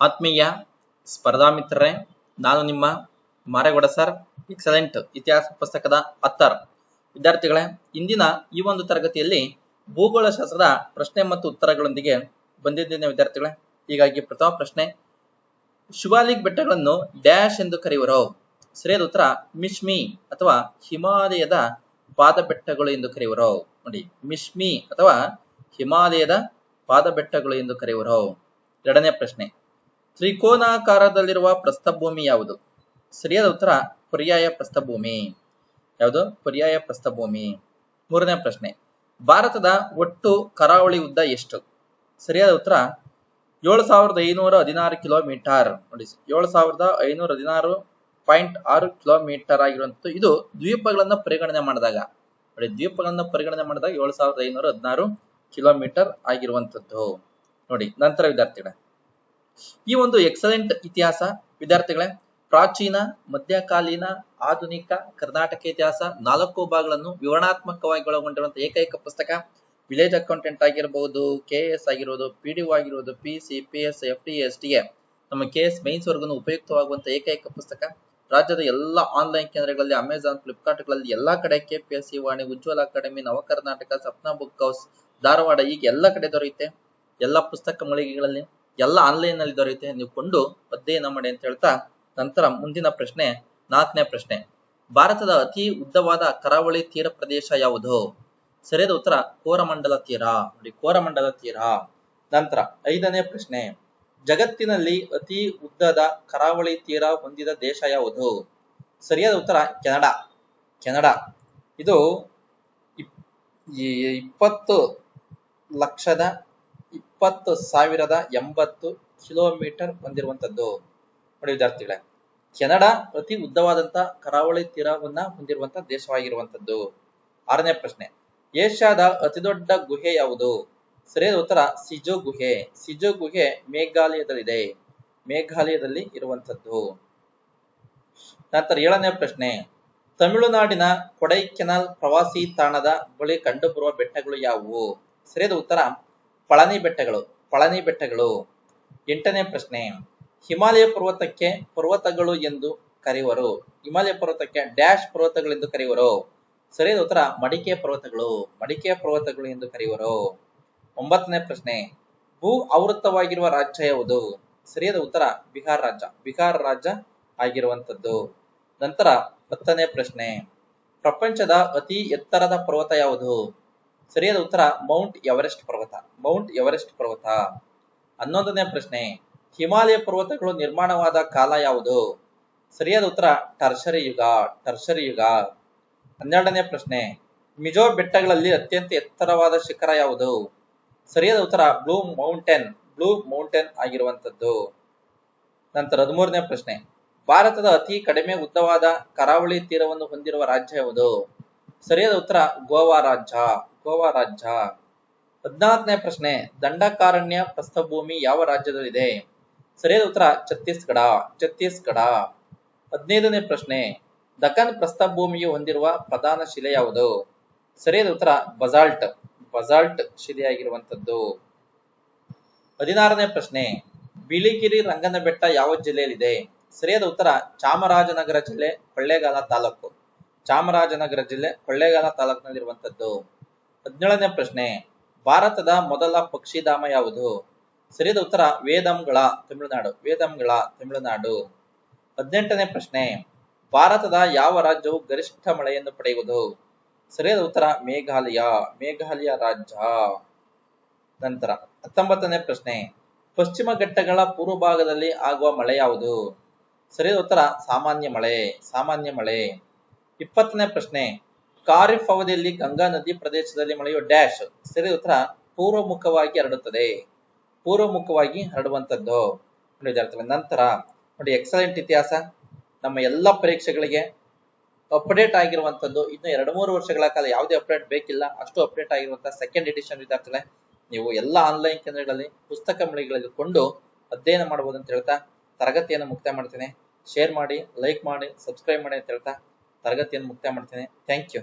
ಆತ್ಮೀಯ ಸ್ಪರ್ಧಾ ಮಿತ್ರರೇ, ನಾನು ನಿಮ್ಮ ಮಾರೇಗೌಡ ಸರ್, ಎಕ್ಸಲೆಂಟ್ ಇತಿಹಾಸ ಪುಸ್ತಕದ ಅತ್ತರ್. ವಿದ್ಯಾರ್ಥಿಗಳೇ, ಇಂದಿನ ಈ ಒಂದು ತರಗತಿಯಲ್ಲಿ ಭೂಗೋಳಶಾಸ್ತ್ರದ ಪ್ರಶ್ನೆ ಮತ್ತು ಉತ್ತರಗಳೊಂದಿಗೆ ಬಂದಿದ್ದೇನೆ ವಿದ್ಯಾರ್ಥಿಗಳೇ. ಹೀಗಾಗಿ ಪ್ರಥಮ ಪ್ರಶ್ನೆ, ಶಿವಾಲಿಕ್ ಬೆಟ್ಟಗಳನ್ನು ಡ್ಯಾಶ್ ಎಂದು ಕರೆಯುವರು? ಸರಿಯಾದ ಉತ್ತರ ಮಿಶ್ಮಿ ಅಥವಾ ಹಿಮಾಲಯದ ಪಾದ ಬೆಟ್ಟಗಳು ಎಂದು ಕರೆಯುವರು? ನೋಡಿ ಮಿಶ್ಮಿ ಅಥವಾ ಹಿಮಾಲಯದ ಪಾದ ಬೆಟ್ಟಗಳು ಎಂದು ಕರೆಯುವರು? ಎರಡನೇ ಪ್ರಶ್ನೆ ತ್ರಿಕೋನಾಕಾರದಲ್ಲಿರುವ ಪ್ರಸ್ಥಭೂಮಿ ಯಾವುದು? ಸರಿಯಾದ ಉತ್ತರ, ಪರ್ಯಾಯ ಪ್ರಸ್ಥಭೂಮಿ. ಯಾವುದು? ಪರ್ಯಾಯ ಪ್ರಸ್ಥಭೂಮಿ. ಮೂರನೇ ಪ್ರಶ್ನೆ. ಭಾರತದ ಒಟ್ಟು ಕರಾವಳಿ ಉದ್ದ ಎಷ್ಟು? ಸರಿಯಾದ ಉತ್ತರ, ಏಳು ಸಾವಿರದ ಐನೂರ ಹದಿನಾರು ಕಿಲೋಮೀಟರ್. ನೋಡಿ, ಏಳು ಸಾವಿರದ ಐನೂರ ಹದಿನಾರು ಪಾಯಿಂಟ್ ಆರು ಕಿಲೋಮೀಟರ್ ಆಗಿರುವಂತದ್ದು ಇದು ದ್ವೀಪಗಳನ್ನ ಪರಿಗಣನೆ ಮಾಡಿದಾಗ. ನೋಡಿ, ದ್ವೀಪಗಳನ್ನ ಪರಿಗಣನೆ ಮಾಡಿದಾಗ ಏಳು ಸಾವಿರದ ಐನೂರ ಹದಿನಾರು ಕಿಲೋಮೀಟರ್ ಆಗಿರುವಂತದ್ದು ನೋಡಿ, ನಂತರ ವಿದ್ಯಾರ್ಥಿಗಳೇ. ಈ ಒಂದು ಎಕ್ಸಲೆಂಟ್ ಇತಿಹಾಸ, ವಿದ್ಯಾರ್ಥಿಗಳೇ, ಪ್ರಾಚೀನ, ಮಧ್ಯಕಾಲೀನ, ಆಧುನಿಕ, ಕರ್ನಾಟಕ ಇತಿಹಾಸ ನಾಲ್ಕು ಭಾಗಗಳನ್ನು ವಿವರಣಾತ್ಮಕವಾಗಿ ಒಳಗೊಂಡಿರುವಂತಹ ಏಕೈಕ ಪುಸ್ತಕ ವಿಲೇಜ್ ಅಕೌಂಟೆಂಟ್ ಆಗಿರಬಹುದು ಕೆ ಎಸ್ ಆಗಿರೋದು ಪಿ ಡಿ ಆಗಿರೋದು P C P S F T S ಟಿಗೆ ನಮ್ಮ ಕೆ ಎಸ್ ಮೈನ್ಸ್ ವರ್ಗನು ಉಪಯುಕ್ತವಾಗುವಂತಹ ಏಕೈಕ ಪುಸ್ತಕ. ರಾಜ್ಯದ ಎಲ್ಲ ಆನ್ಲೈನ್ ಕೇಂದ್ರಗಳಲ್ಲಿ ಅಮೆಜಾನ್ ಫ್ಲಿಪ್ಕಾರ್ಟ್ಗಳಲ್ಲಿ ಎಲ್ಲಾ ಕಡೆ K P S C Vani Ujwala academy Navakarnataka Sapna book house Dharwad ಈಗ ಎಲ್ಲ ಕಡೆ ದೊರೆಯುತ್ತೆ. ಎಲ್ಲ ಪುಸ್ತಕ ಮಳಿಗೆಗಳಲ್ಲಿ ಎಲ್ಲ ಆನ್ಲೈನ್ನಲ್ಲಿ ದೊರೆಯುತ್ತೆ ನೀವು ಕೊಂಡು ಅಧ್ಯಯನ ಮಾಡಿ ಅಂತ ಹೇಳ್ತಾ ನಂತರ ಮುಂದಿನ ಪ್ರಶ್ನೆ, ನಾಲ್ಕನೇ ಪ್ರಶ್ನೆ. ಭಾರತದ ಅತಿ ಉದ್ದವಾದ ಕರಾವಳಿ ತೀರ ಪ್ರದೇಶ ಯಾವುದು? ಸರಿಯಾದ ಉತ್ತರ, ಕೋರಮಂಡಲ ತೀರ. ನೋಡಿ, ಕೋರಮಂಡಲ ತೀರ. ನಂತರ ಐದನೇ ಪ್ರಶ್ನೆ, ಜಗತ್ತಿನಲ್ಲಿ ಅತಿ ಉದ್ದದ ಕರಾವಳಿ ತೀರ ಹೊಂದಿದ ದೇಶ ಯಾವುದು? ಸರಿಯಾದ ಉತ್ತರ, ಕೆನಡಾ. ಕೆನಡಾ. ಇದು ಇಪ್ಪತ್ತು ಲಕ್ಷದ ಇಪ್ಪತ್ತು ಸಾವಿರದ ಎಂಬತ್ತು ಕಿಲೋಮೀಟರ್ ಹೊಂದಿರುವಂತದ್ದು ನೋಡಿ ವಿದ್ಯಾರ್ಥಿಗಳೇ, ಕೆನಡಾ ಅತಿ ಉದ್ದವಾದಂತ ಕರಾವಳಿ ತೀರವನ್ನ ಹೊಂದಿರುವಂತಹ ದೇಶವಾಗಿರುವಂತದ್ದು ಆರನೇ ಪ್ರಶ್ನೆ, ಏಷ್ಯಾದ ಅತಿದೊಡ್ಡ ಗುಹೆ ಯಾವುದು? ಸರಿಯಾದ ಉತ್ತರ, ಸಿಜೋ ಗುಹೆ. ಸಿಜೋ ಗುಹೆ ಮೇಘಾಲಯದಲ್ಲಿದೆ. ಮೇಘಾಲಯದಲ್ಲಿ ಇರುವಂತದ್ದು ನಂತರ ಏಳನೇ ಪ್ರಶ್ನೆ, ತಮಿಳುನಾಡಿನ ಕೊಡೈಕೆನಾಲ್ ಪ್ರವಾಸಿ ತಾಣದ ಬಳಿ ಕಂಡುಬರುವ ಬೆಟ್ಟಗಳು ಯಾವುವು? ಸರಿಯಾದ ಉತ್ತರ ಪಳನಿ ಬೆಟ್ಟಗಳು ಪಳನಿ ಬೆಟ್ಟಗಳು. ಎಂಟನೇ ಪ್ರಶ್ನೆ, ಹಿಮಾಲಯ ಪರ್ವತಕ್ಕೆ ಪರ್ವತಗಳು ಎಂದು ಕರೆಯುವರು. ಹಿಮಾಲಯ ಪರ್ವತಕ್ಕೆ ಡ್ಯಾಶ್ ಪರ್ವತಗಳೆಂದು ಕರೆಯುವರು. ಸರಿಯಾದ ಉತ್ತರ, ಮಡಿಕೆ ಪರ್ವತಗಳು ಮಡಿಕೆ ಪರ್ವತಗಳು ಎಂದು ಕರೆಯುವರು. ಒಂಬತ್ತನೇ ಪ್ರಶ್ನೆ, ಭೂ ಆವೃತ್ತವಾಗಿರುವ ರಾಜ್ಯ ಯಾವುದು? ಸರಿಯಾದ ಉತ್ತರ, ಬಿಹಾರ್ ರಾಜ್ಯ. ಬಿಹಾರ್ ರಾಜ್ಯ ಆಗಿರುವಂತದ್ದು ನಂತರ ಹತ್ತನೇ ಪ್ರಶ್ನೆ, ಪ್ರಪಂಚದ ಅತಿ ಎತ್ತರದ ಪರ್ವತ ಯಾವುದು? ಸರಿಯಾದ ಉತ್ತರ ಮೌಂಟ್ ಎವರೆಸ್ಟ್ ಪರ್ವತ. ಮೌಂಟ್ ಎವರೆಸ್ಟ್ ಪರ್ವತ. ಹನ್ನೊಂದನೇ ಪ್ರಶ್ನೆ. ಹಿಮಾಲಯ ಪರ್ವತಗಳು ನಿರ್ಮಾಣವಾದ ಕಾಲ ಯಾವುದು? ಸರಿಯಾದ ಉತ್ತರ ಟರ್ಷರಿ ಯುಗ. ಟರ್ಷರಿ ಯುಗ. ಹನ್ನೆರಡನೇ ಪ್ರಶ್ನೆ. ಮಿಜೋ ಬೆಟ್ಟಗಳಲ್ಲಿ ಅತ್ಯಂತ ಎತ್ತರವಾದ ಶಿಖರ ಯಾವುದು? ಸರಿಯಾದ ಉತ್ತರ ಬ್ಲೂ ಮೌಂಟೇನ್. ಬ್ಲೂ ಮೌಂಟೇನ್ ಆಗಿರುವಂತದ್ದು ನಂತರ ಹದಿಮೂರನೇ ಪ್ರಶ್ನೆ. ಭಾರತದ ಅತಿ ಕಡಿಮೆ ಉದ್ದವಾದ ಕರಾವಳಿ ತೀರವನ್ನು ಹೊಂದಿರುವ ರಾಜ್ಯ ಯಾವುದು? ಸರಿಯಾದ ಉತ್ತರ ಗೋವಾ ರಾಜ್ಯ. ಗೋವಾ ರಾಜ್ಯ. ಹದಿನಾಲ್ಕನೇ ಪ್ರಶ್ನೆ, ದಂಡಕಾರಣ್ಯ ಪ್ರಸ್ಥಭೂಮಿ ಯಾವ ರಾಜ್ಯದಲ್ಲಿದೆ? ಸರಿಯಾದ ಉತ್ತರ, ಛತ್ತೀಸ್ಗಢ ಛತ್ತೀಸ್ಗಢ. ಹದಿನೈದನೇ ಪ್ರಶ್ನೆ, ದಖನ್ ಪ್ರಸ್ಥಭೂಮಿಯು ಹೊಂದಿರುವ ಪ್ರಧಾನ ಶಿಲೆ ಯಾವುದು? ಸರಿಯಾದ ಉತ್ತರ, ಬಜಾಲ್ಟ್. ಬಜಾಲ್ಟ್ ಶಿಲೆಯಾಗಿರುವಂತದ್ದು ಹದಿನಾರನೇ ಪ್ರಶ್ನೆ, ಬಿಳಿಗಿರಿ ರಂಗನ ಬೆಟ್ಟ ಯಾವ ಜಿಲ್ಲೆಯಲ್ಲಿದೆ? ಸರಿಯಾದ ಉತ್ತರ, ಚಾಮರಾಜನಗರ ಜಿಲ್ಲೆ, ಕೊಳ್ಳೇಗಾಲ ತಾಲೂಕು. ಚಾಮರಾಜನಗರ ಜಿಲ್ಲೆ, ಕೊಳ್ಳೇಗಾಲ ತಾಲೂಕಿನಲ್ಲಿರುವಂತದ್ದು ಹದಿನೇಳನೇ ಪ್ರಶ್ನೆ, ಭಾರತದ ಮೊದಲ ಪಕ್ಷಿಧಾಮ ಯಾವುದು? ಸರಿಯಾದ ಉತ್ತರ, ವೇದಂಗಳ ತಮಿಳುನಾಡು ವೇದಂಗಳ ತಮಿಳುನಾಡು. ಹದಿನೆಂಟನೇ ಪ್ರಶ್ನೆ, ಭಾರತದ ಯಾವ ರಾಜ್ಯವು ಗರಿಷ್ಠ ಮಳೆಯನ್ನು ಪಡೆಯುವುದು? ಸರಿಯಾದ ಉತ್ತರ, ಮೇಘಾಲಯ ಮೇಘಾಲಯ ರಾಜ್ಯ. ನಂತರ, ಹತ್ತೊಂಬತ್ತನೇ ಪ್ರಶ್ನೆ, ಪಶ್ಚಿಮ ಘಟ್ಟಗಳ ಪೂರ್ವ ಭಾಗದಲ್ಲಿ ಆಗುವ ಮಳೆ ಯಾವುದು? ಸರಿಯಾದ ಉತ್ತರ, ಸಾಮಾನ್ಯ ಮಳೆ ಸಾಮಾನ್ಯ ಮಳೆ. ಇಪ್ಪತ್ತನೇ ಪ್ರಶ್ನೆ ಖಾರಿಫ್ ಅವಧಿಯಲ್ಲಿ ಗಂಗಾ ನದಿ ಪ್ರದೇಶದಲ್ಲಿ ಮಳೆಯು ಡ್ಯಾಶ್, ಸರಿ ಉತ್ತರ ಪೂರ್ವಮುಖವಾಗಿ ಹರಡುತ್ತದೆ. ಪೂರ್ವಮುಖವಾಗಿ ಹರಡುವಂಥದ್ದು. ವಿದ್ಯಾರ್ಥಿಗಳ ನಂತರ, ನೋಡಿ ಎಕ್ಸಲೆಂಟ್ ಇತಿಹಾಸ. ನಮ್ಮ ಎಲ್ಲ ಪರೀಕ್ಷೆಗಳಿಗೆ ಅಪ್ಡೇಟ್ ಆಗಿರುವಂತದ್ದು ಇನ್ನು ಎರಡು ಮೂರು ವರ್ಷಗಳ ಕಾಲ ಯಾವುದೇ ಅಪ್ಡೇಟ್ ಬೇಕಿಲ್ಲ. ಅಷ್ಟು ಅಪ್ಡೇಟ್ ಆಗಿರುವಂತಹ ಸೆಕೆಂಡ್ ಎಡಿಷನ್ ವಿದ್ಯಾರ್ಥಿಗಳೇ, ನೀವು ಎಲ್ಲ ಆನ್ಲೈನ್ ಕೇಂದ್ರಗಳಲ್ಲಿ, ಪುಸ್ತಕ ಮಳಿಗೆಗಳಲ್ಲಿ ಕೊಂಡು ಅಧ್ಯಯನ ಮಾಡಬಹುದು ಅಂತ ಹೇಳ್ತಾ, ತರಗತಿಯನ್ನು ಮುಕ್ತಾಯ ಮಾಡ್ತೇನೆ. ಶೇರ್ ಮಾಡಿ ಲೈಕ್ ಮಾಡಿ ಸಬ್ಸ್ಕ್ರೈಬ್ ಮಾಡಿ ಅಂತ ಹೇಳ್ತಾ, ತರಗತಿಯನ್ನು ಮುಕ್ತಾಯ ಮಾಡ್ತೇನೆ. Thank you